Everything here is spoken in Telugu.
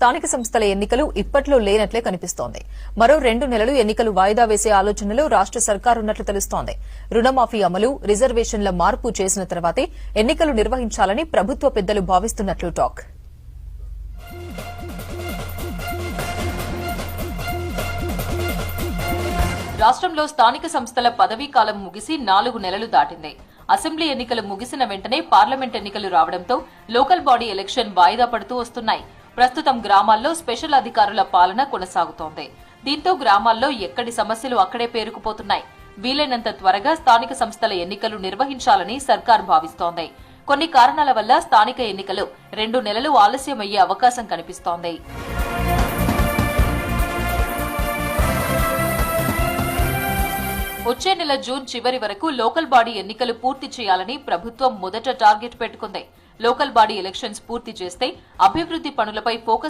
స్థానిక సంస్థల ఎన్నికలు ఇప్పట్లో లేనట్లే కనిపిస్తోంది. మరో రెండు నెలలు ఎన్నికలు వాయిదా వేసే ఆలోచనలో రాష్ట సర్కార్ ఉన్నట్లు తెలుస్తోంది. రుణమాఫీ అమలు రిజర్వేషన్ల మార్పు చేసిన తర్వాతే ఎన్నికలు నిర్వహించాలని ప్రభుత్వ పెద్దలు భావిస్తున్నట్లు టాక్. రాష్ట్రంలో స్థానిక సంస్థల పదవీ కాలం ముగిసి నాలుగు నెలలు దాటింది. అసెంబ్లీ ఎన్నికలు ముగిసిన వెంటనే పార్లమెంట్ ఎన్నికలు రావడంతో లోకల్ బాడీ ఎలక్షన్ వాయిదా పడుతూ వస్తున్నాయి. ప్రస్తుతం గ్రామాల్లో స్పెషల్ అధికారుల పాలన కొనసాగుతోంది. దీంతో గ్రామాల్లో ఎక్కడి సమస్యలు అక్కడే పేరుకుపోతున్నాయి. వీలైనంత త్వరగా స్థానిక సంస్థల ఎన్నికలు నిర్వహించాలని సర్కార్ భావిస్తోంది. కొన్ని కారణాల వల్ల స్థానిక ఎన్నికలు రెండు నెలలు ఆలస్యమయ్యే అవకాశం కనిపిస్తోంది. వచ్చే నెల జూన్ చివరి వరకు లోకల్ బాడీ ఎన్నికలు పూర్తి చేయాలని ప్రభుత్వం మొదట టార్గెట్ పెట్టుకుంది. లోకల్ బాడీ ఎలక్షన్స్ పూర్తి చేస్తే అభివృద్ధి పనులపై ఫోకస్